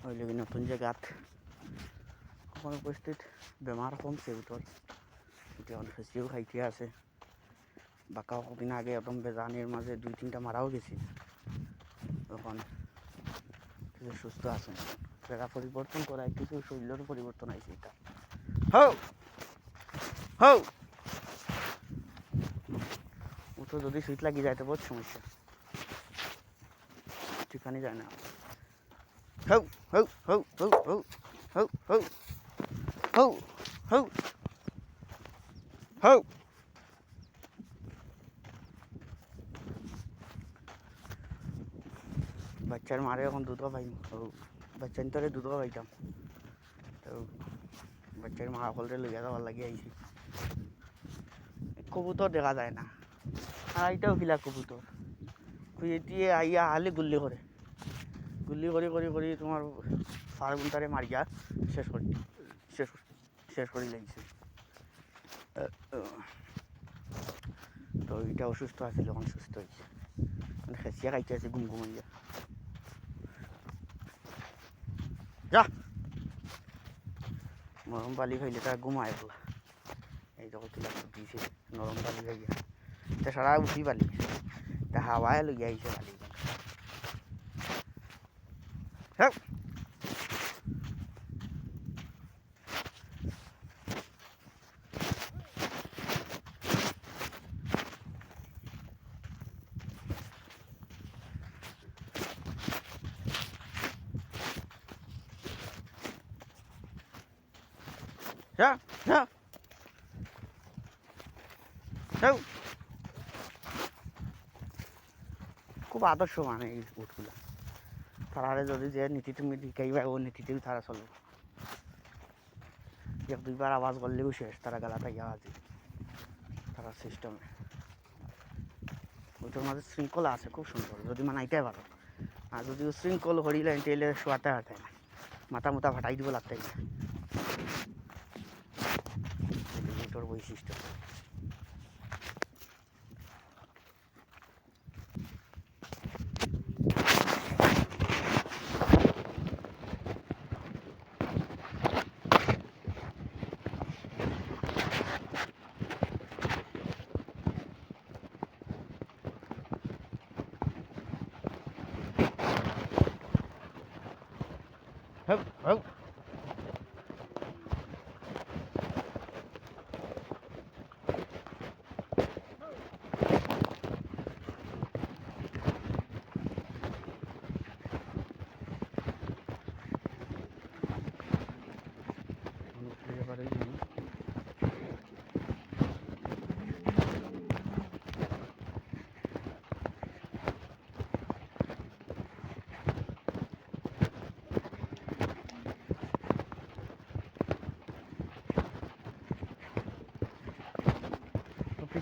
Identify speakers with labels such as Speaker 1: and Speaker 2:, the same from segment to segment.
Speaker 1: ওই নতুন জায়গাত এখন উপস্থিত বেমাৰ কমছে উঠৰ এতিয়া অনফেচিও খাইতে আছে বাকা কদিন আগে একদম বেজানির মাঝে দুই তিনটা মারাও গেছি তখন কিছু সুস্থ আছে জায়গা পরিবর্তন করায় কিছু শরীরের পরিবর্তন আইছে এটা হও হও উঠো যদি সুইট লাগি যায় তো বহুত সমস্যা ঠিকানি যায় না হৌ হৌ হৌ হৌ হৌ হৌ হৌ হৌ হৌ হৌ বাচ্চার মারে এখন দুধও পাই বাচ্চার তরে দুধও পাইতাম তো বাচ্চার মা সকলরে লইয়া যাওয়ার লাগি আইছি কবুতর দেখা যায় না আর এইটাও কিলা কবুতর খুঁজে দিয়ে আইয়া হালে গুল্লি করে গুল্লি করে করে করে তোমার সার গুন্তারে মারিয়া শেষ করি, শেষ শেষ করে লাগিছে। তো এটা অসুস্থ আছিল এখন সুস্থ হয়েছে। মানে খাইতে আছে, গুম ঘুমাইয়া। যা। নরম বালি খাইলে তার ঘুমায় বলা এই যখন তুলা দিছে। নরম বালি খাইয়া। তা সারা উঠি বালি। তা হাওয়ায় লইয়া আইছে বালি। 走走走，古巴都吃完了，又又吐了。তারারে যদি যে নীতি তুমি শিকাইবা ও নীতিতেও তারা চলবে। এক দুইবার আওয়াজ করলেও শেষ তারা গেলা তাই আওয়াজ তারা সিস্টেমে ওইটার মাঝে শৃঙ্খলা আছে, খুব সুন্দর যদি মানাইতে পারো আর যদি শৃঙ্খল হরিলে তাহলে শোয়াতে হাতে না মাথা মুথা ফাটাই দিব লাগতে। না বৈশিষ্ট্য। Well.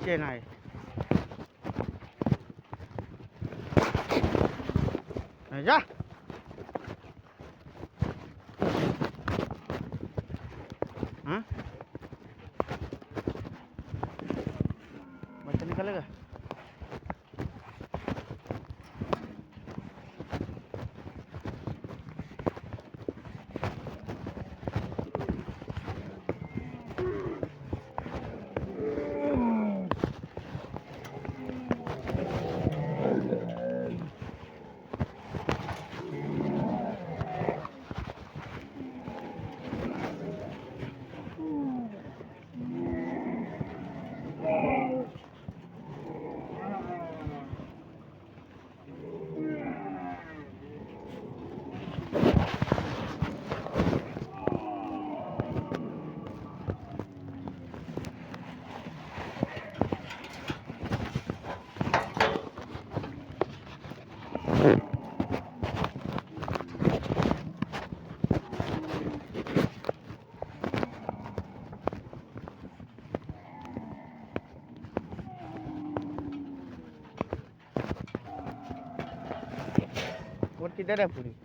Speaker 1: किचन आहे. हाँ बच्चा निकलेगा મોટી દરેપુરી